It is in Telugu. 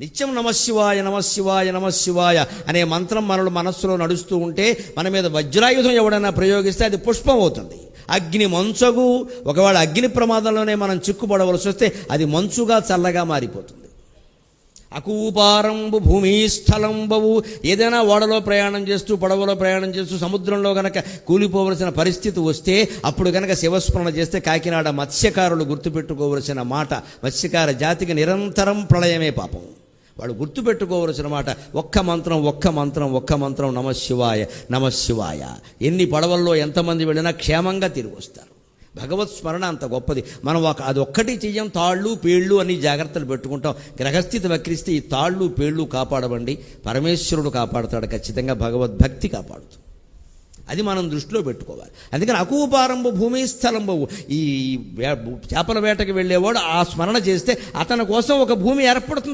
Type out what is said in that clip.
నిత్యం నమశివాయ నమశివాయ నమశివాయ అనే మంత్రం మనలో మనస్సులో నడుస్తూ ఉంటే మన మీద వజ్రాయుధం ఎవడైనా ప్రయోగిస్తే అది పుష్పం అవుతుంది. అగ్ని మంచగు ఒకవేళ అగ్ని ప్రమాదంలోనే మనం చిక్కుపడవలసి వస్తే అది మంచుగా చల్లగా మారిపోతుంది. అకూపారంబు భూమి స్థలంబవు ఏదైనా ఓడలో ప్రయాణం చేస్తూ పడవలో ప్రయాణం చేస్తూ సముద్రంలో గనక కూలిపోవలసిన పరిస్థితి వస్తే అప్పుడు గనక శివస్మరణ చేస్తే కాకినాడ మత్స్యకారులు గుర్తుపెట్టుకోవలసిన మాట మత్స్యకార జాతికి నిరంతరం ప్రళయమే పాపం. వాడు గుర్తుపెట్టుకోవలసిన మాట ఒక్క మంత్రం ఒక్క మంత్రం ఒక్క మంత్రం నమశివాయ నమశివాయ ఎన్ని పడవల్లో ఎంతమంది వెళ్ళినా క్షేమంగా తిరిగి వస్తారు. భగవత్ స్మరణ అంత గొప్పది. మనం ఒక అది ఒక్కటి చెయ్యం తాళ్ళు పేళ్ళు అని జాగ్రత్తలు పెట్టుకుంటాం. గ్రహస్థితి వక్రిస్తే ఈ తాళ్ళు పేళ్ళు కాపాడవండి పరమేశ్వరుడు కాపాడుతాడు ఖచ్చితంగా భగవద్భక్తి కాపాడుతుంది. అది మనం దృష్టిలో పెట్టుకోవాలి. అందుకని అకూపారంభ భూమి స్థలంబవు ఈ చేపల వేటకి వెళ్ళేవాడు ఆ స్మరణ చేస్తే అతని కోసం ఒక భూమి ఏర్పడుతుంది